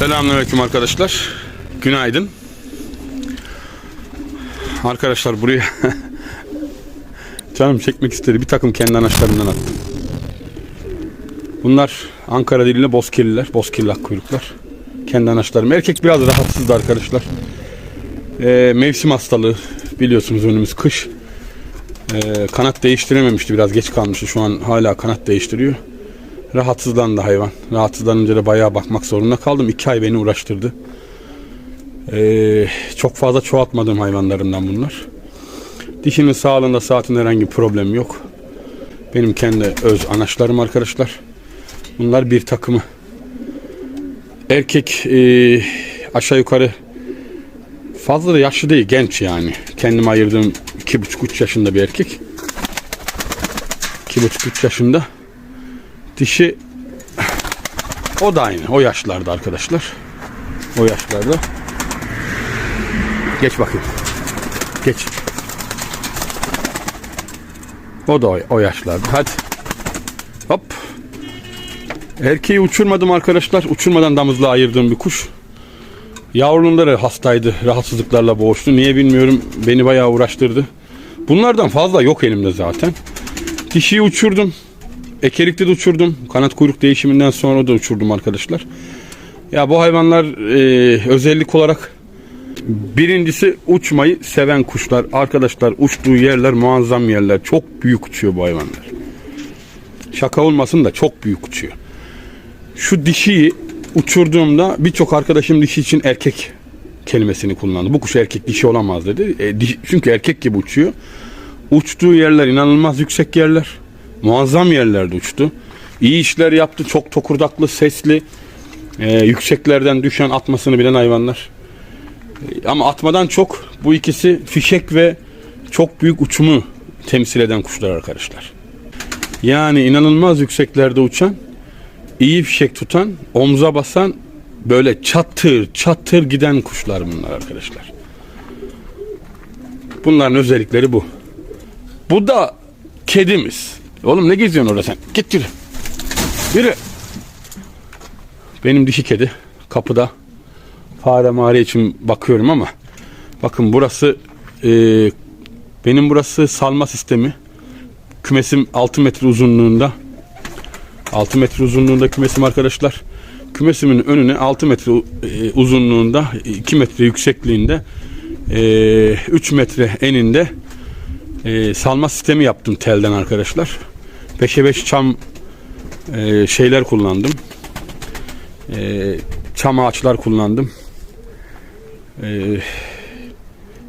Selamünaleyküm arkadaşlar. Günaydın. Arkadaşlar buraya canım çekmek istedi. Bir takım kendi anaçlarından attım. Bunlar Ankara diliyle bozkirliler. Bozkirli akkuyruklar. Kendi anaçlarım. Erkek biraz rahatsızdı arkadaşlar. Ee, mevsim hastalığı. Biliyorsunuz önümüz kış. Ee, kanat değiştirememişti. Biraz geç kalmıştı. Şu an hala kanat değiştiriyor. Rahatsızlandı hayvan. Rahatsızlanınca da bayağı bakmak zorunda kaldım. İki ay beni uğraştırdı. Ee, çok fazla çoğaltmadığım hayvanlarımdan bunlar. Dişinin sağlığında saatinde herhangi bir problem yok. Benim kendi öz anaçlarım arkadaşlar. Bunlar bir takımı. Erkek e, aşağı yukarı fazla da yaşlı değil genç yani. Kendim ayırdığım iki buçuk üç yaşında bir erkek. İki buçuk üç yaşında. Dişi o da aynı. O yaşlarda arkadaşlar. O yaşlarda. Geç bakayım. Geç. O da o, o yaşlarda. Hadi. Hop. Erkeği uçurmadım arkadaşlar. Uçurmadan damızla ayırdığım bir kuş. Yavrulunları hastaydı. Rahatsızlıklarla boğuştu. Niye bilmiyorum. Beni bayağı uğraştırdı. Bunlardan fazla yok elimde zaten. Dişiyi uçurdum. Ekelikte de uçurdum. Kanat kuyruk değişiminden sonra da uçurdum arkadaşlar. Ya bu hayvanlar e, özellik olarak birincisi uçmayı seven kuşlar. Arkadaşlar uçtuğu yerler muazzam yerler. Çok büyük uçuyor bu hayvanlar. Şaka olmasın da çok büyük uçuyor. Şu dişiyi uçurduğumda birçok arkadaşım dişi için erkek kelimesini kullandı. Bu kuş erkek dişi olamaz dedi. E, diş- çünkü erkek gibi uçuyor. Uçtuğu yerler inanılmaz yüksek yerler. Muazzam yerlerde uçtu. İyi işler yaptı. Çok tokurdaklı, sesli. e, yükseklerden düşen atmasını bilen hayvanlar. E, ama atmadan çok bu ikisi fişek ve çok büyük uçumu temsil eden kuşlar arkadaşlar. Yani inanılmaz yükseklerde uçan, iyi fişek tutan, omza basan böyle çatır çatır giden kuşlar bunlar arkadaşlar. Bunların özellikleri bu. Bu da kedimiz. Oğlum ne geziyorsun orada sen? Git yürü. Yürü. Benim dişi kedi kapıda fare mağara için bakıyorum ama bakın burası e, benim burası salma sistemi. Kümesim 6 metre uzunluğunda. 6 metre uzunluğunda kümesim arkadaşlar. Kümesimin önüne 6 metre e, uzunluğunda 2 metre yüksekliğinde e, 3 metre eninde e, salma sistemi yaptım telden arkadaşlar. 5'e 5 çam e, şeyler kullandım. E, çam ağaçlar kullandım. E,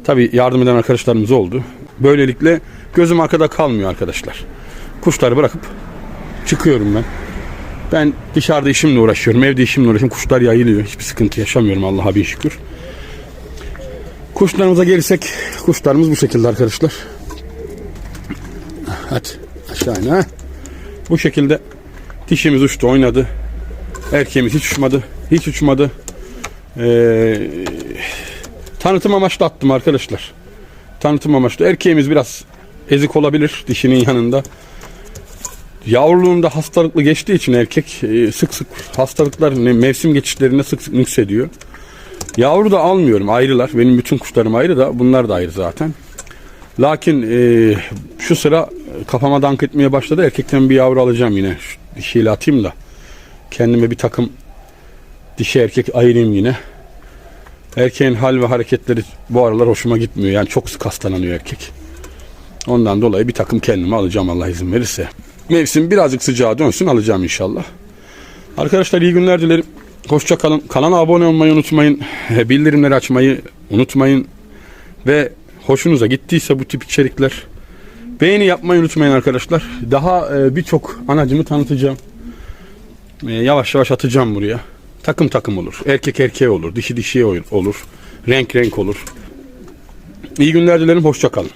Tabi yardım eden arkadaşlarımız oldu. Böylelikle gözüm arkada kalmıyor arkadaşlar. Kuşları bırakıp çıkıyorum ben. Ben dışarıda işimle uğraşıyorum. Evde işimle uğraşıyorum. Kuşlar yayılıyor. Hiçbir sıkıntı yaşamıyorum Allah'a bir şükür. Kuşlarımıza gelirsek kuşlarımız bu şekilde arkadaşlar. Hadi aşağı in ha. Bu şekilde dişimiz uçtu oynadı. Erkeğimiz hiç uçmadı. Hiç uçmadı. Ee, tanıtım amaçlı attım arkadaşlar. Tanıtım amaçlı. Erkeğimiz biraz ezik olabilir dişinin yanında. Yavruluğunda hastalıklı geçtiği için erkek e, sık sık hastalıklar mevsim geçişlerinde sık sık nüksediyor. Yavru da almıyorum ayrılar. Benim bütün kuşlarım ayrı da bunlar da ayrı zaten. Lakin e, şu sıra kafama dank etmeye başladı. Erkekten bir yavru alacağım yine. Şu dişiyle atayım da. Kendime bir takım dişi erkek ayırayım yine. Erkeğin hal ve hareketleri bu aralar hoşuma gitmiyor. Yani çok sık hastalanıyor erkek. Ondan dolayı bir takım kendime alacağım Allah izin verirse. Mevsim birazcık sıcağa dönsün alacağım inşallah. Arkadaşlar iyi günler dilerim. Hoşça kalın. Kanala abone olmayı unutmayın. Bildirimleri açmayı unutmayın. Ve hoşunuza gittiyse bu tip içerikler beğeni yapmayı unutmayın arkadaşlar. Daha e, birçok anacımı tanıtacağım. E, yavaş yavaş atacağım buraya. Takım takım olur. Erkek erkeğe olur. Dişi dişiye olur. Renk renk olur. İyi günler dilerim. Hoşça kalın.